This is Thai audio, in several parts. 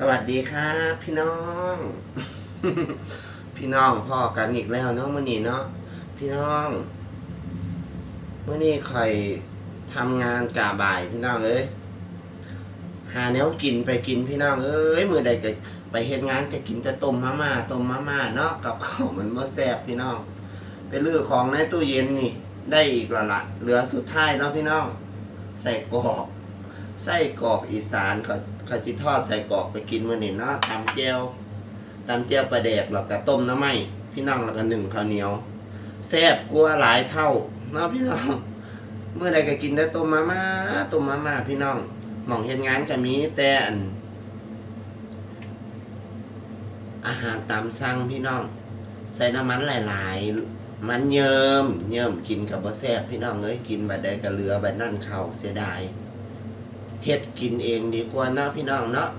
สวัสดีครับพี่น้อง พี่น้องพ่อกันอีกแล้วเนาะมื่อนี้เนาะพี่น้องเมื่อนี้คอยทำงานกาบ่ายพี่น้องเอ้ยหาแนวกินไปกินพี่น้องเอ้ยมือใดก็ไปเฮ็ดงานก็กินแต่ต้มมาม่าต้มมาม่าเนาะกับข้าวมันบ่แซ่บพี่น้อง ไปลื้อของในตู้เย็นนี่ ได้อีกและละเหลือสุดท้ายเนาะพี่น้องใส่กรอกไส้กรอกอีสานเขา เขาสิทอดใส่กรอกไปกินมื้อนี้เนาะตำแจวตำแจวปลาแดกแล้วก็ต้มน้ำไหม้พี่น้องแล้วก็หนึ่งข้าวเหนียวแซ่บกว่าหลายเท่าเนาะพี่น้องเมื่อใดก็กินได้ต้มมาม่าต้มมาม่าพี่น้องหม่องเฮ็ดงานก็มีแต่อันอาหารตามสั่งพี่น้อง ใส่น้ำมันหลายๆ มันเยิมเยิมกินกับบ่แซ่บพี่น้องเอ้ยกินบัดใดก็เหลือบัดนั่นเข้าเสียดาย เฮ็ดกินเองดีกว่านาะพี่น้องเนาะ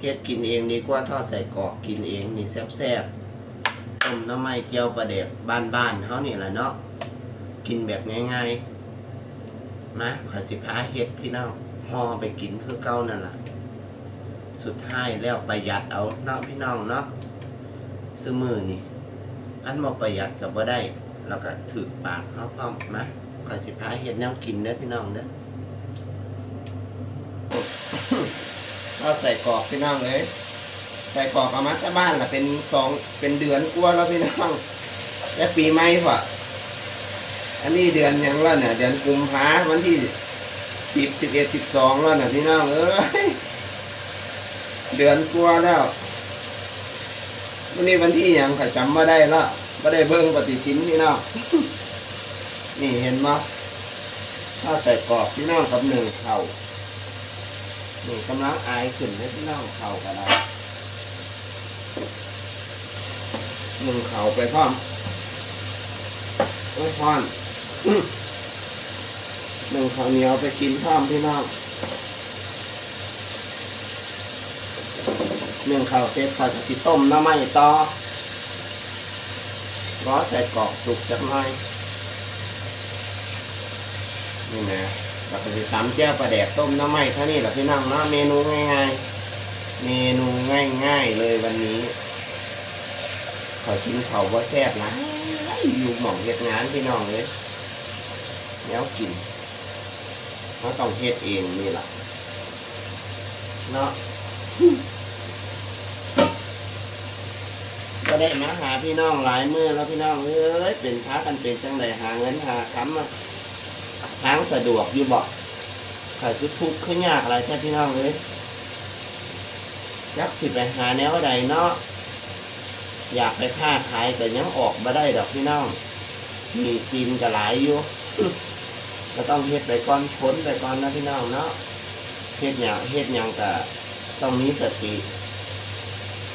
เฮ็ดกินเองดีกว่าทอดใส่กรอกกินเองนี่แซ่บๆต้มน้ำไม่เจียวปลาเด็กบ้านๆเฮานี่แหละเนาะกินแบบง่ายๆมาขอสิพาเฮ็ดพี่น้องห่อไปกินคือเก่านั่นล่ะสุดท้ายแล้วประหยัดเอาเนาะพี่น้องเนาะซื้อมือนี่อันบ่ประหยัดก็บ่ได้ แล้วก็ถือปากเฮาพร้อมมาขอสิพาเฮ็ดแนวกินเด้อพี่น้องเด้อ ก็ใส่กรอกพี่น้องเลยใส่กรอกเอามาจากบ้านล่ะเป็นสองเป็นเดือนกว่าแล้วพี่น้องและปีใหม่พออันนี้เดือนยังแล้วเนี่ยเดือนกุมภาวันที่สิบสิบเอ็ดสิบสองแล้วเนี่ยพี่น้องเอ้ยเดือนกว่าแล้ววันนี้วันที่ยังข้าจำไม่ได้แล้วไม่ได้เบิ่งปฏิทินพี่น้องนี่เห็นมั้ถ้าใส่กรอกพี่น้องกับหนึ่งเข่า นี่กำลังอายขึ้นให้พี่น้องเข่ากันได้หนึ่งเข่าไปพร้อมโอ้ยพอนอื้อหนึ่งข้าวเหนียวไปกินพร้อมพี่น้องหนึ่งข้าวเสร็จข้าวสิต้มน้ำไมันต่อร้อใส่กรอกสุกจักหน่อยนี่นะ เราก็จะตำแจ่วปลาแดกต้มน้ำไหม้เท่านี้แหละพี่น้องเนาะเมนูง่ายๆ เมนูง่ายๆเลยวันนี้ขอกินเขาวว่าแซ่บนะอยู่หม่องเฮ็ดงานพี่น้องเลยแล้วกินเขาต้องเฮ็ดเองนี่แหละเนาะก็ได้มาหาพี่น้องหลายมือแล้วพี่น้องเอ้ยเป็นพากันเป็นจังไดหาเงินหาคำมา ทางสะดวกอยู่บอกขายทุกข์ขึ้นยากอะไรแค่พี่น้องเลยยักสิไปหาแนวใดเนาะอยากไปค้าขายแต่ยังออกมาได้ดอกพี่น้อง มีซีนก็หลายอยู่ก็ต้องเฮ็ดไปก่อนพ้นไปก่อนนะพี่น้องเนาะเฮ็ดหยังเฮ็ดหยังก็ต้องมีสติ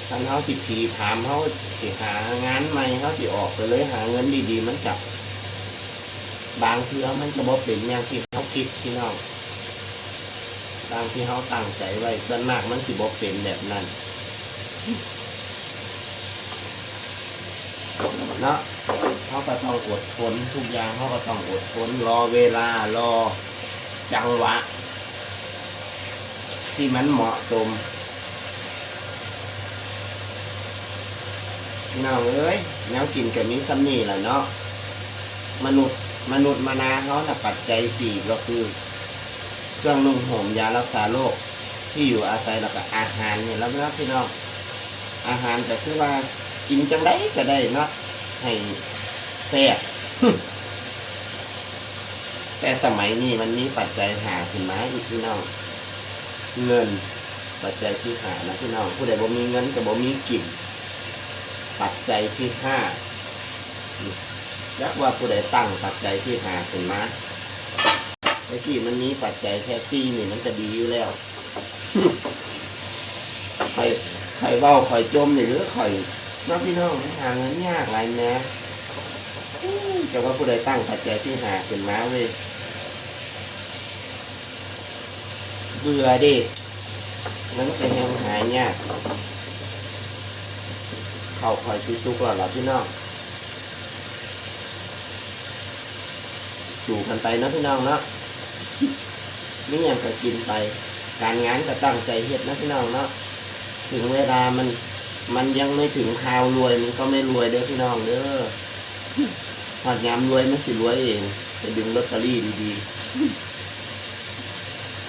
ทันเขาสิผีถามเขาสิหางานใหม่เขาสิออกไปเลยหาเงินดีๆมันจับ บางเทื่อมันก็บ่เป็นอย่างที่เขาคิดพี่น้องบางที่เขาตั้งใจไว้ส่วนมากมันสิบ่เป็นแบบนั้นเนาะเขาก็ต้องอดทนทุกอย่างเขาก็ต้องอดทนรอเวลารอจังหวะ ที่มันเหมาะสมพี่น้องเอ้ยแนวกินกับมีซัมนี่แหละเนาะมนุษย์ มนุษย์มานาเขานะปัจจัยสี่ก็คือ เครื่องนุ่งห่มยารักษาโรคที่อยู่อาศัยแล้วก็อาหารเนี่ยแล้วนะพี่น้องอาหารแต่คือว่ากินจังได้ก็ได้เนาะให้แซ่บแต่สมัยนี้มันมีปัจจัยหาขึ้นมาอีกพี่น้องเงิน ปัจจัยที่หานะพี่น้องผู้ใดบ่มีเงินก็บ่มีกินปัจจัยที่ห้า ยักว่าผู้ใดตั้งปัจจัยที่หาขึ้นมาเมื่อกี้มันมีปัจจัยแค่ซี่นี่มันจะดีอยู่แล้วใครใครเบ้าใครจมนี่หรือใครน้องพี่น้องหาเงินยากไรแม่อู้จะว่าผู้ใดตั้งปัจจัยที่หาขึ้นมาเว้ยเบื่อดิมันก็ยังหายากเขาคอยซุกๆแล้วล่ะพี่น้อง สู่กันไปเนาะพี่น้องเนาะนี่ยังก็กินไป การงานก็ตั้งใจเฮ็ดนะพี่น้องเนาะถึงเวลามันมันยังไม่ถึงคราวรวยมันก็ไม่รวยเด้อพี่น้องเด้อหอดยามรวยมันสิรวยเองไปดึงลอตเตอรี่ดีๆ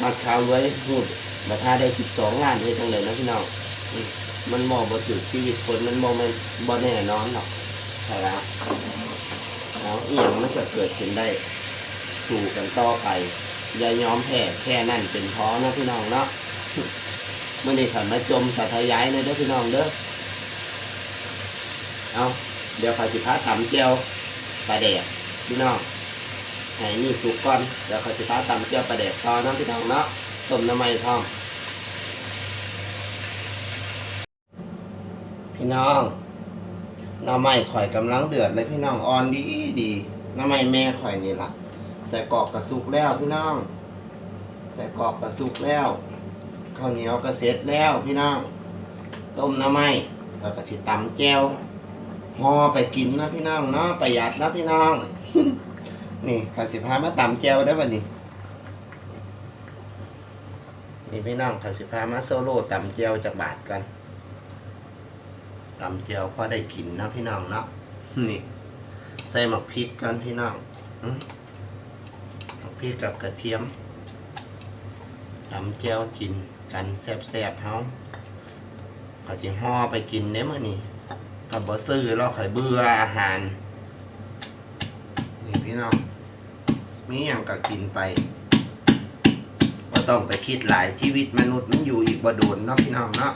หอดคราวรวยหูดบัตราได้สิบสองล้านเฮ็ดจังเลยนะพี่น้องมันมองบ่ถึงชีวิตคนมันมองมันบ่แน่นอนหรอกใช่แล้วแล้วอียงมันจะเกิดขึ้นได้ สู่กันต่อไปอย่ายอมแพ้แค่นั่นเป็นพอนะพี่น้องเนาะเมื่อนี้ขันมาจมสาธยายเลยเด้อพี่น้องเด้อเอาเดี๋ยวขอสิพาตำเจียวปลาแดกพี่น้องให้นี่สุกก่อนเดี๋ยวขอสิพาตำเจียวปลาแดกต่อนะพี่น้องเนาะต้มน้ำมันพร้อมพี่น้องน้ำไม้ข่อยกำลังเดือดเลยพี่น้องอ่อนดีดีน้ำไม้แม่ข่อยนี่ล่ะ ใส่กรอกกระสุกแล้วพี่น้อง ใส่กรอกกระสุกแล้วข้าวเหนียวกระเซ็ดแล้วพี่น้อง ต้มน้ำไม้แล้วก็สิตำแก้วห่อไปกินนะพี่น้องเนาะประหยัดนะพี่น้อง นี่ข้าสิพามาตำแก้วได้ป่ะนี่นี่พี่น้องข้าสิพามาโซโล่ตำแก้วจากบาทกันตำแก้วพอได้กินนะพี่น้องเนาะนี่ ใส่หมักพริกกันพี่น้องอืม พริกกับกระเทียมตำแจ่วกินกันแซ่บๆเฮาก็สิห่อไปกินเด้มื้อนี้ก็บ่ซื้อแล้วข่อยเบื่ออาหาร นี่พี่น้องมีหยังก็กินไปบ่ต้องไปคิดหลายชีวิตมนุษย์มันอยู่อีกบ่โดนเนาะพี่น้องเนาะ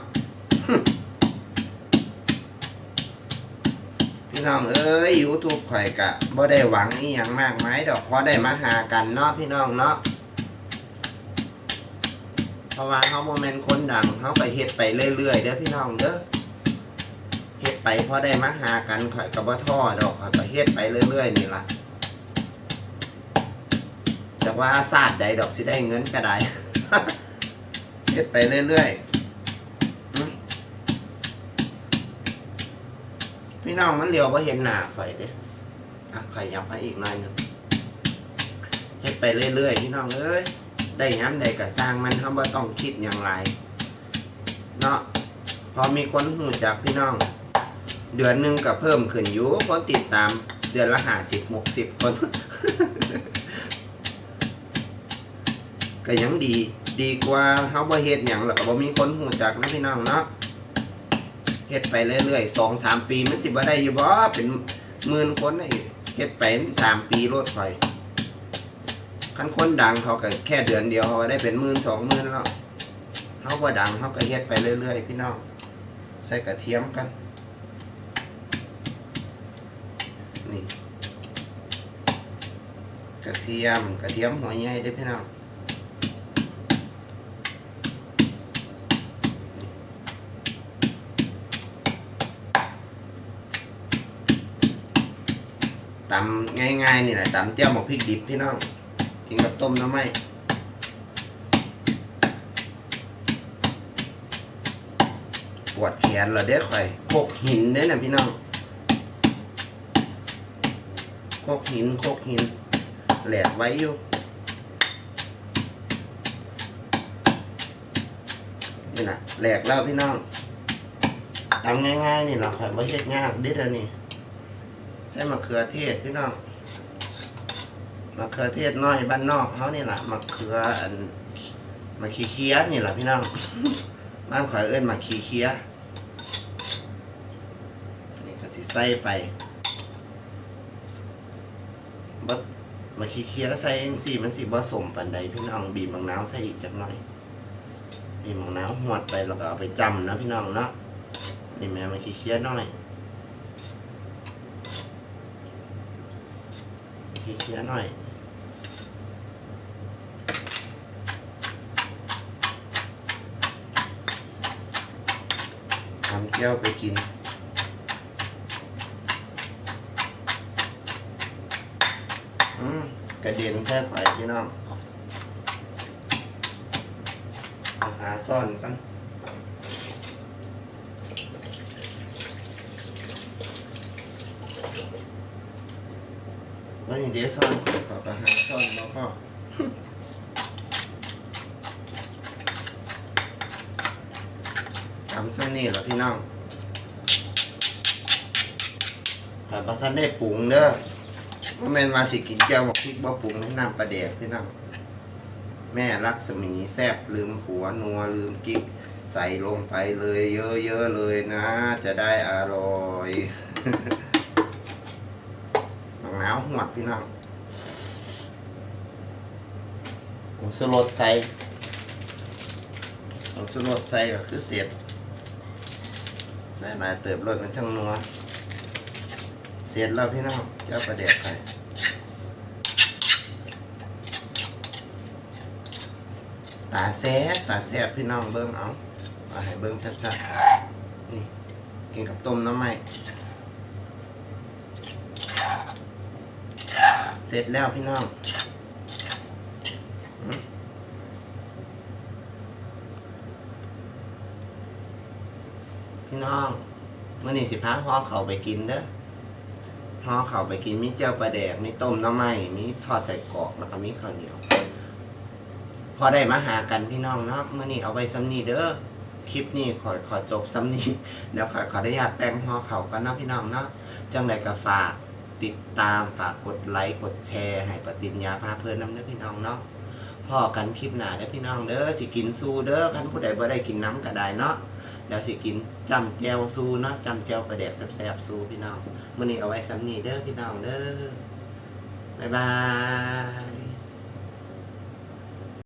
พี่น้องเอ้ย YouTube ข่อยกะบ่ได้หวังอีหยังมากมายดอกพราะได้มาหากันเนาะพี่น้องเนาะเพราะว่าเฮาบ่แม่นคนดังเฮาก็เฮ็ดไปเรื่อยๆเด้อพี่น้องเด้อเฮ็ดไปพอได้มาหากันข่อยก็บ่ท้อดอกข่อยก็เฮ็ดไปเรื่อยๆนี่ล่ะจากว่าศาสตร์ใดดอกสิได้เงินก็ได้เฮ็ดไปเรื่อยๆอืม พี่น้องมันเลียวว่าเห็นหนาข่อยเด้อะข่อยยับไปอีกหน่อยหนึงเฮ็ดไปเรื่อยๆพี่น้องเอ้ยได้ย้ำใดก็สร้างมันทำว่าต้องคิดอย่างไรเนาะพอมีคนหูจากพี่น้อง เดือนหนึ่งก็เพิ่มขึ้นอยู่คนติดตามเดือนละห้าสิบหกสิบคน ก็ยังดี ดีกว่าเฮาบ่เฮ็ดหยังแล้วก็บ่มีคนหูจักนะพี่น้องเนาะ เฮ็ดไปเรื่อยๆสองสามปีมันสิบ่ได้อยู่บ่เป็นหมื่นคนไอ้เฮ็ดไปสามปีโลดข่อยคันคนดังเขาก็แค่เดือนเดียวเขาได้เป็นหมื่นสองหมื่นแล้วเขาบ่ดังเขาก็เฮ็ดไปเรื่อยๆพี่น้องใส่กระเทียมกันนี่กระเทียมกระเทียมหัวใหญ่ด้อพี่น้องำง่ายๆนี่แหละตำเจียวหมกพริกดิบพี่น้องกินกับต้มน้ำไหมปวดแขนเหราเด้อข่อยโคกหินเด้นะพี่น้องโคกหินโคกหินแหลกไว้อยู่นี่นะแหลกแล้วพี่น้องทำง่ายๆนี่แหละข่อยไม่เฮ็ดยากเด้อเดี๋ยวนี้ ใส่มะเขือเทศพี่น้องมะเขือเทศน้อยบ้านนอกเขานี่แหละมะเขืออันมะขีเคี้ยนี่แหละพี่น้องบ้านข่อยเอิ้นมะขีเคี้ยนี่ก็สิใส่ไปบ่มะขีเคี้ยใส่เองสิมันสิบ่สมปานใดพี่น้องบีบมะนาวใส่อีกจักหน่อยบีบมะนาวหวดไปแล้วก็เอาไปจำนะพี่น้องเนาะนี่แม่มะขีเคี้ยน้อย สียหน่อย ทำแก้วไปกินอืมกระเด็นแช่ไข่พี่น้อง หาซ่อนกัน แล้วนี่เดี๋ยวซ่อนขอปหาซ่อนแล้วก็ำซ้ำนี่เหรอพี่น้องแต่พอท่านได้ปรุงเด้อว่าแม่นว่าสิกินแก้วบอกพริกบ่ปรุงให้น้ำปลาแดกพี่น้องแม่รักสมีแซบลืมหัวนัวลืมกิ๊กใส่ลงไปเลยเยอะๆเลยนะ จะได้อร่อยาวหวดพี่น้องผมสลดใส่ผมสลดใส่ก็คือเสร็จใส่หลายเติบเลยมันจังนัวเสร็จแล้วพี่น้องเจ้าประเดี๋ยวไปตาแซ่บตาแซ่บพี่น้องเบิ้งเอาเอาให้เบิ้งชัดๆนี่กินกับต้มน้ำไหม เสร็จแล้วพี่น้องพี่น้องเมื่อนี้สิพาห่อเขาไปกินเด้อห่อเขาไปกินมีเจียวปลาแดกมีต้มน้ำไหมมีทอดใส่กรอกแล้วก็มีข้าวเหนียว พอได้มาหากันพี่น้องเนาะเมื่อนี้เอาไว้ซ้ำนี้เด้อคลิปนี้ขอขอจบซ้ำนี้เดี๋ยวขอขอได้ญาตแต่งหอเขากันเนาะพี่น้องเนาะจังใดก็ฝาก ติดตามฝากกดไลค์กดแชร์ ให้ปฏิญญาพาเพื่อนน้ำเด้อพี่น้องเนาะพอกันคลิปหน้าเด้อพี่น้องเด้อสิกินซูเด้อคันผู้ใดบ่ได้กินน้ำก็ได้เนาะเดี๋ยวสิกินจำแจวซูเนาะจำแจวประแดกแซ่บๆซูพี่น้องมื้อนี้เอาไว้สำนีเด้อพี่น้องเด้อบ๊ายบาย